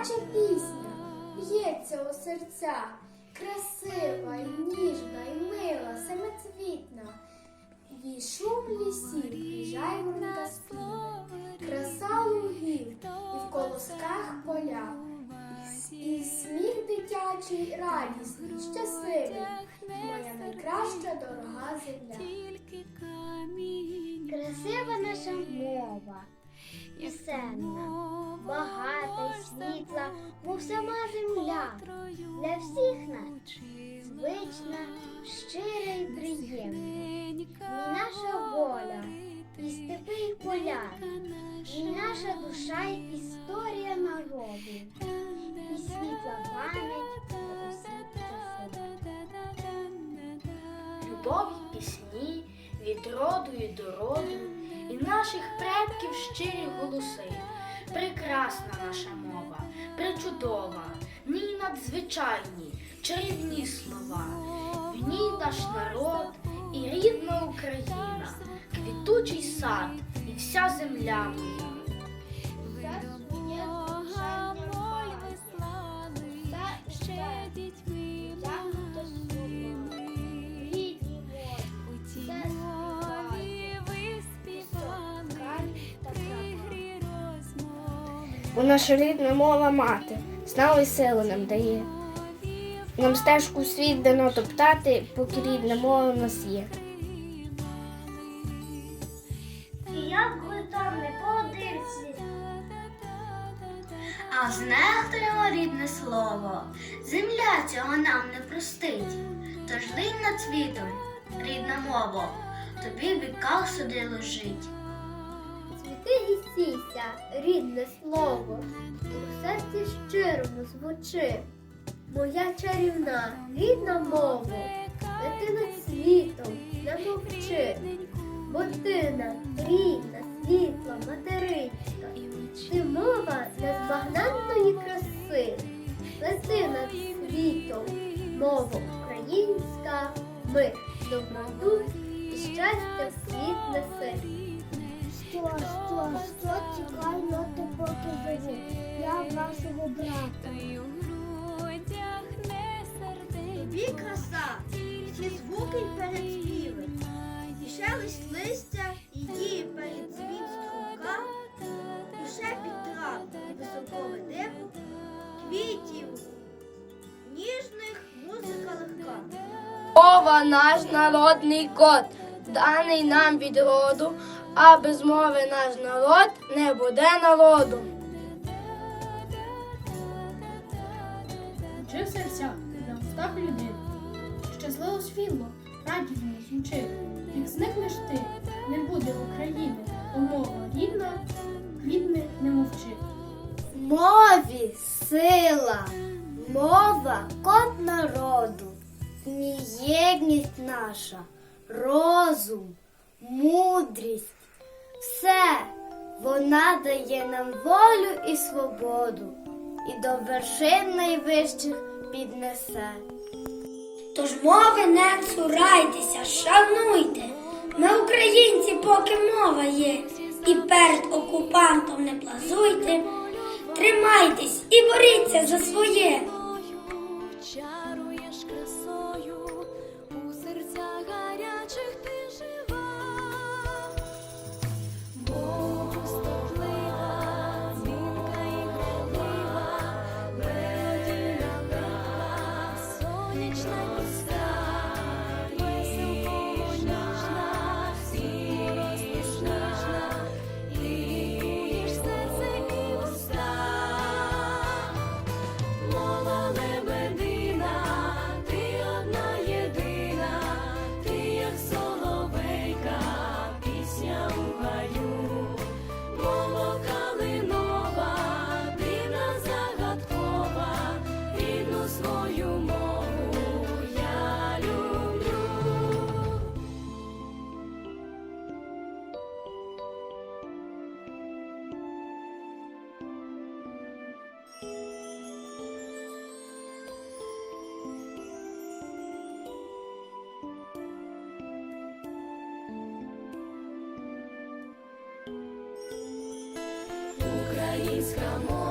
Дитяча пісня б'ється у серцях, красива, і ніжна, і мила, семицвітна. Вій шум лісів, і жайворонка співа, краса лугів, і в колосках поля. І сміх дитячий, радісний, щасливий, моя найкраща дорога земля. Красива наша мова, пісенна, світла, мов сама земля. Для всіх нас звична, щира й приємна. Ні наша воля, і степи й поля, ні наша душа й історія народу, і світла пам'ять. Любов і пісні від роду і до роду, і наших предків щирі голоси. Прекрасна наша мова, причудова, ній надзвичайні, чарівні слова. В ній наш народ і рідна Україна, квітучий сад і вся земля моя. Бо наша рідна мова мати, знали силу нам дає. Нам стежку світ дано топтати, поки рідна мова в нас є. І як ви поодинці, А знехтуємо рідне слово, земля цього нам не простить. Тож линь над світом, рідна мова, тобі віка суди лежить. Цвіти і сійся, рідне слово, у серці щирому звучи. Моя чарівна, рідна мова, лети над світом, не мовчи, бо ти рідна, світла, материнська, ти мова незбагненної краси, лети над світом, мова українська, ми доброту і щастя в світ неси. Що, що, що, чекай, ноти поки живу, я вашого брата. Тобі краса, всі звуки передспіви, і шелест листя, і діє перед звіт струмка, і шепіт трав, і високого небу, квітів, ніжних музика легка. Мова наш народний код, даний нам від роду, а без мови наш народ не буде народу. Учив серця на устах людей. Щасливо світло, радісно звучить. Як зникнеш ти, не буде України, бо мова рідна, квітне не мовчи. Мові сила, мова код народу, в ній єдність наша, розум, мудрість, все вона дає нам волю і свободу, і до вершин найвищих піднесе. Тож мови не цурайтеся, шануйте. Ми українці, поки мова є, і перед окупантом не плазуйте. Тримайтесь і боріться за своє. Costa. Кримська мова.